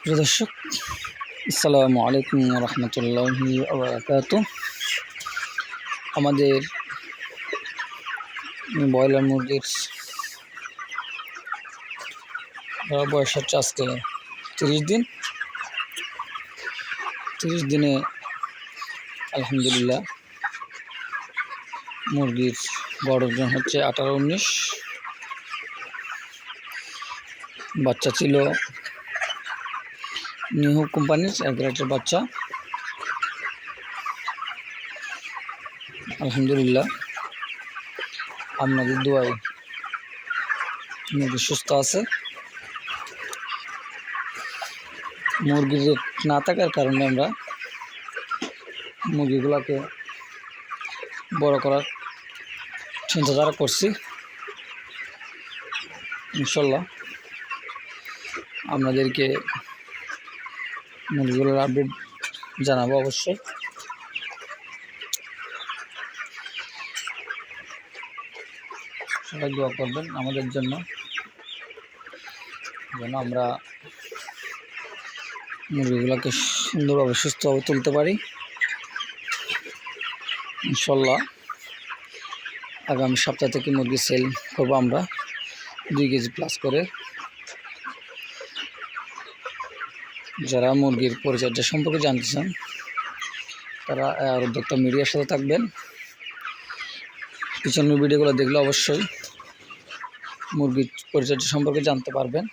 প্রিয় দর্শক, আসসালামু আলাইকুম রহমতুল্লাহি আবরাকাত আমাদের ব্রয়লার মুরগির বয়স হচ্ছে আজকে তিরিশ দিন। তিরিশ দিনে আলহামদুলিল্লাহ মুরগির গড় ওজন হচ্ছে আঠারো উনিশ। বাচ্চা ছিল। নিহু কোম্পানির এক বাচ্চা। আলহামদুলিল্লাহ। আপনাদের দোয়াই মুরগি সুস্থ আছে। মুরগির রেট না থাকার কারণে আমরা মুরগিগুলোকে বড় করার চিন্তাধারা করছি। ইনশাল্লাহ। আপনাদেরকে মুরগিগুলোর আপডেট জানাব অবশ্যই। সবাই দোয়া করবেন আমাদের জন্য। যেন আমরা মুরগিগুলোকে সুন্দরভাবে সুস্থভাবে তুলতে পারি। ইনশাল্লাহ আগামী সপ্তাহ থেকে মুরগি সেল করব আমরা দুই কেজি প্লাস করে। যারা মুরগির পরিচর্যা সম্পর্কে জানতে চান, তারা আর উদ্যোক্তা মিডিয়ার সাথে থাকবেন। পিছনের ভিডিওগুলো দেখলে অবশ্যই মুরগির পরিচর্যা সম্পর্কে জানতে পারবেন।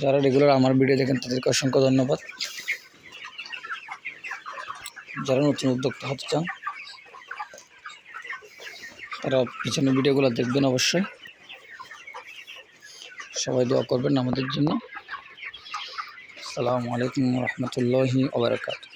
যারা রেগুলার আমার ভিডিও দেখেন, তাদেরকে অসংখ্য ধন্যবাদ। যারা নতুন উদ্যোক্তা হতে চান, তারা পিছনের ভিডিওগুলো দেখবেন অবশ্যই। সবাই দোয়া করবেন আমাদের জন্য। আসসালামু আলাইকুম রহমতুল্লাহি ওবরাকাতু